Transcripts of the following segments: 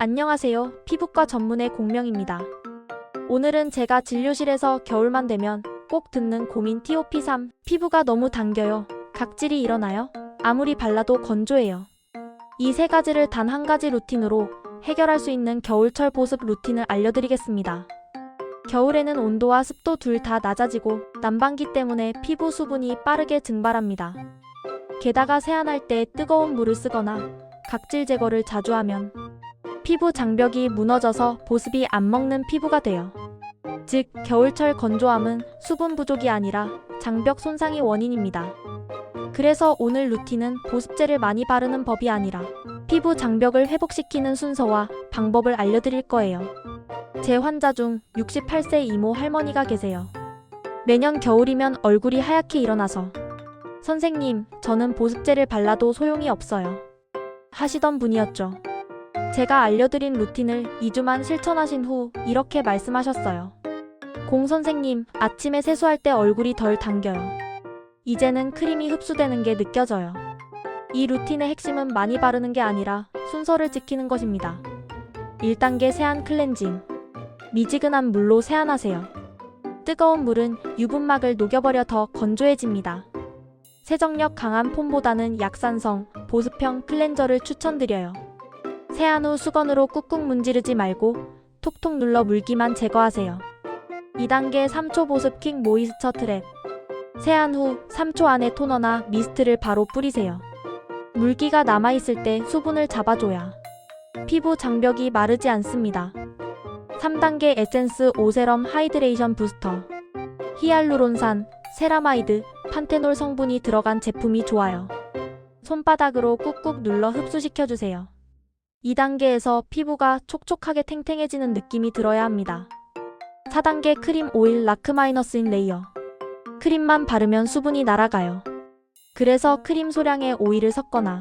안녕하세요. 피부과 전문의 공명입니다. 오늘은 제가 진료실에서 겨울만 되면 꼭 듣는 고민 TOP3. 피부가 너무 당겨요. 각질이 일어나요? 아무리 발라도 건조해요. 이 세 가지를 단 한 가지 루틴으로 해결할 수 있는 겨울철 보습 루틴을 알려드리겠습니다. 겨울에는 온도와 습도 둘 다 낮아지고 난방기 때문에 피부 수분이 빠르게 증발합니다. 게다가 세안할 때 뜨거운 물을 쓰거나 각질 제거를 자주 하면 피부 장벽이 무너져서 보습이 안 먹는 피부가 돼요. 즉, 겨울철 건조함은 수분 부족이 아니라 장벽 손상이 원인입니다. 그래서 오늘 루틴은 보습제를 많이 바르는 법이 아니라 피부 장벽을 회복시키는 순서와 방법을 알려드릴 거예요. 제 환자 중 68세 이모 할머니가 계세요. 매년 겨울이면 얼굴이 하얗게 일어나서 선생님, 저는 보습제를 발라도 소용이 없어요. 하시던 분이었죠. 제가 알려드린 루틴을 2주만 실천하신 후 이렇게 말씀하셨어요. 공 선생님, 아침에 세수할 때 얼굴이 덜 당겨요. 이제는 크림이 흡수되는 게 느껴져요. 이 루틴의 핵심은 많이 바르는 게 아니라 순서를 지키는 것입니다. 1단계 세안 클렌징. 미지근한 물로 세안하세요. 뜨거운 물은 유분막을 녹여버려 더 건조해집니다. 세정력 강한 폼보다는 약산성, 보습형 클렌저를 추천드려요. 세안 후 수건으로 꾹꾹 문지르지 말고 톡톡 눌러 물기만 제거하세요. 2단계 3초 보습 킥 모이스처 트랩. 세안 후 3초 안에 토너나 미스트를 바로 뿌리세요. 물기가 남아있을 때 수분을 잡아줘야 피부 장벽이 마르지 않습니다. 3단계 에센스 오세럼 하이드레이션 부스터. 히알루론산, 세라마이드, 판테놀 성분이 들어간 제품이 좋아요. 손바닥으로 꾹꾹 눌러 흡수시켜주세요. 2단계에서 피부가 촉촉하게 탱탱해지는 느낌이 들어야 합니다. 4단계 크림 오일 라크 마이너스인 레이어. 크림만 바르면 수분이 날아가요. 그래서 크림 소량의 오일을 섞거나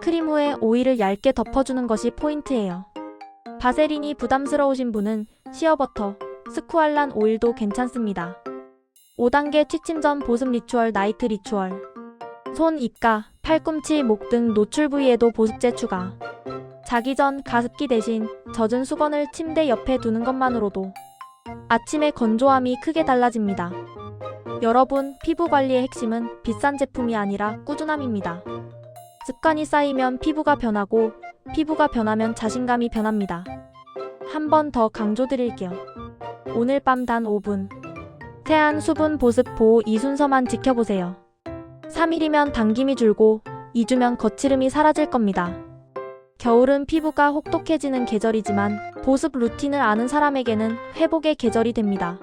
크림 후에 오일을 얇게 덮어주는 것이 포인트예요. 바세린이 부담스러우신 분은 시어버터, 스쿠알란 오일도 괜찮습니다. 5단계 취침 전 보습 리추얼 나이트 리추얼. 손, 입가, 팔꿈치, 목 등 노출 부위에도 보습제 추가. 자기 전 가습기 대신 젖은 수건을 침대 옆에 두는 것만으로도 아침의 건조함이 크게 달라집니다. 여러분, 피부 관리의 핵심은 비싼 제품이 아니라 꾸준함입니다. 습관이 쌓이면 피부가 변하고 피부가 변하면 자신감이 변합니다. 한 번 더 강조드릴게요. 오늘 밤 단 5분. 세안 수분 보습 보호 이 순서만 지켜보세요. 3일이면 당김이 줄고 2주면 거칠음이 사라질 겁니다. 겨울은 피부가 혹독해지는 계절이지만 보습 루틴을 아는 사람에게는 회복의 계절이 됩니다.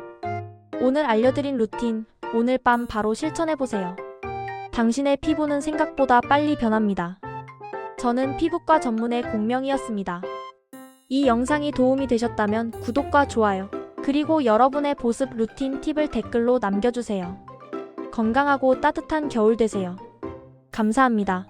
오늘 알려드린 루틴, 오늘 밤 바로 실천해보세요. 당신의 피부는 생각보다 빨리 변합니다. 저는 피부과 전문의 공명이었습니다. 이 영상이 도움이 되셨다면 구독과 좋아요, 그리고 여러분의 보습 루틴 팁을 댓글로 남겨주세요. 건강하고 따뜻한 겨울 되세요. 감사합니다.